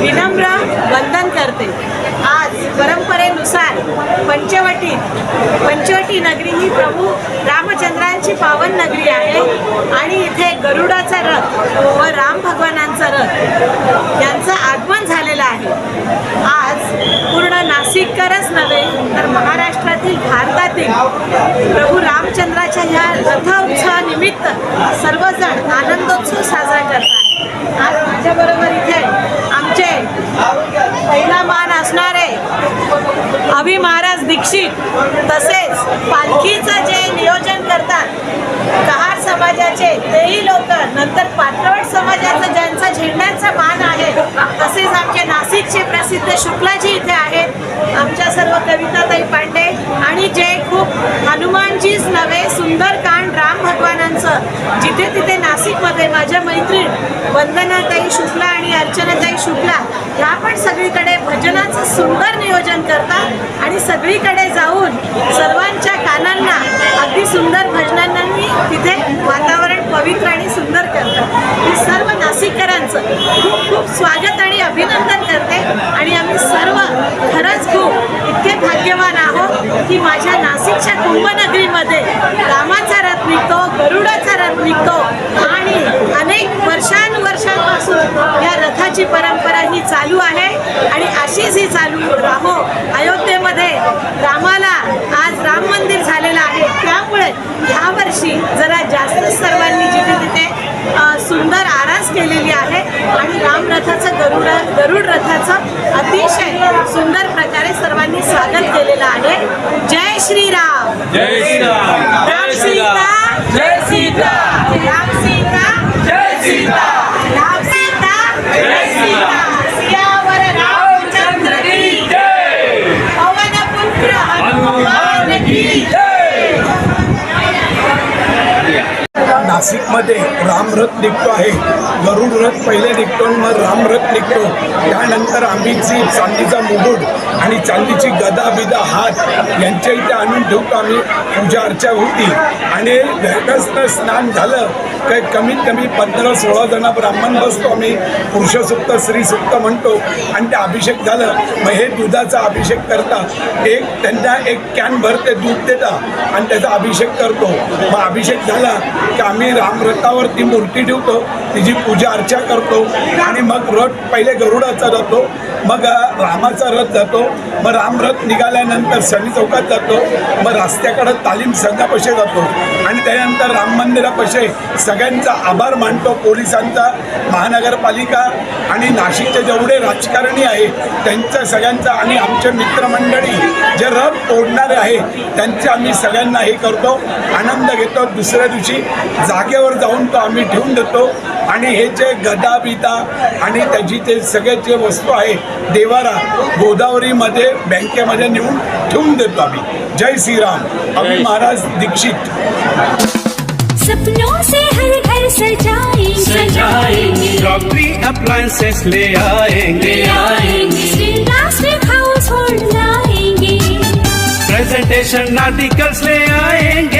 विनम्र वंदन करते. आज परंपरेनुसार पंचवटी पंचवटी नगरी ही प्रभू रामचंद्रांची पावन नगरी आहे आणि इथे गरुडाचा रथ व राम भगवानांचा रथ यांचं आगमन झालेलं आहे. आज पूर्ण नाशिककरच नव्हे तर महाराष्ट्रातील भारतातील प्रभू रामचंद्राच्या ह्या रथोत्सवानिमित्त सर्वजण आनंदोत्सव साजरा करतात. आज माझ्याबरोबर इथे आमचे पहिला मान असणारे अभि शिक्षित तसेच पालखीचं जे नियोजन करतात कहार समाजाचे तेही लोक नंतर पात्रवट समाजाचं ज्यांचा झेंड्यांचा मान आहे तसेच आमचे नाशिकचे प्रसिद्ध शुक्लाजी इथे आहेत आमच्या सर्व कविताताई पांडे आणि जे खूप हनुमानजीच नव्हे सुंदरकांड राम भगवानांचं जिथे तिथे नाशिकमध्ये माझ्या मैत्रीण वंदनाताई शुक्ला आणि अर्चनाताई शुक्ला ह्या पण सगळीकडे सुंदर नियोजन करतात आणि सगळीकडे जाऊन सर्वांच्या कानांना अगदी सुंदर भजनांनी तिथे वातावरण पवित्र आणि सुंदर करतात मी सर्व नाशिककरांचं खूप खूप स्वागत आणि अभिनंदन करते आणि आम्ही सर्व खरंच खूप इतके भाग्यवान आहोत की माझ्या नाशिकच्या कुंभनगरीमध्ये रामाचा रथ निघतो गरुडाचा रथ निघतो आणि अनेक वर्षानुवर्षांपासून या रथाची परंपरा ही चालू आहे. आणि अशीच ही चालू राहो. अयोध्येमध्ये रामाला आज राम मंदिर झालेलं आहे. त्यामुळे ह्या वर्षी जरा जास्त सर्वांनी जिथे तिथे सुंदर आरास केलेली आहे. आणि राम रथाचं गरुड गरुड रथाचं अतिशय सुंदर प्रकारे सर्वांनी स्वागत केलेलं आहे. जय श्रीराम. जय श्रीराम. राम सीता. जय सीता राम सीता जय सीता राम सीता जय सीता सियावर रामचंद्र की जय पवन पुत्र हनुमान की जय नाशिकमध्ये रामरथ निघतो आहे. गरुड रथ पहिले निघतो आणि मग रामरथ निघतो. त्यानंतर आम्हीची चांदीचा मुगुड आणि चांदीची गदा बिदा हात यांच्या इथे आणून ठेवतो. आम्ही पूजा अर्चा होती. आणि घटस्थ स्नान झालं काही कमीत कमी पंधरा सोळा जण ब्राह्मण बसतो. आम्ही पुरुषसुप्त स्त्रीसुक्त म्हणतो. आणि ते अभिषेक झालं. मग हे दुधाचा अभिषेक करतात. एक त्यांना एक कॅन भरते दूध देतात. आणि त्याचा अभिषेक करतो. मग अभिषेक झाला की आम्ही रामरथावर ती मूर्ती ठेवतो तिची पूजा अर्चा करतो आणि मग रथ पहिले गरुडाचा जातो मग रामाचा रथ जातो मग रामरथ निघाल्यानंतर शनी चौकात जातो मग रस्त्याकडं तालीम संघापाशी जातो आणि त्यानंतर राम मंदिरापाशी सगळ्यांचा आभार मानतो पोलिसांचा महानगरपालिका आणि नाशिकचे जेवढे राजकारणी आहे त्यांच्या सगळ्यांचा आणि आमचे मित्रमंडळी जे रथ तोडणारे आहे त्यांचे आम्ही सगळ्यांना हे करतो आनंद घेतो. दुसऱ्या दिवशी जागेवर जाऊन तो आम्ही ठेवून देतो. आणि हे जे गदा बिदा आणि त्याची ते सगळे जे वस्तू आहे देवारा गोदावरीमध्ये बँकेमध्ये नेऊन ठेवून देतो आम्ही. जय श्रीराम. अभि महाराज दीक्षित. सपनों से हर घर सजाएंगे. सजाएंगे. रॉकरी अप्लायंसेस ले आएंगे. आएंगे. प्लास्टिक हाउस होल्ड लाएंगे. प्रेजेंटेशन आर्टिकल्स ले आएंगे.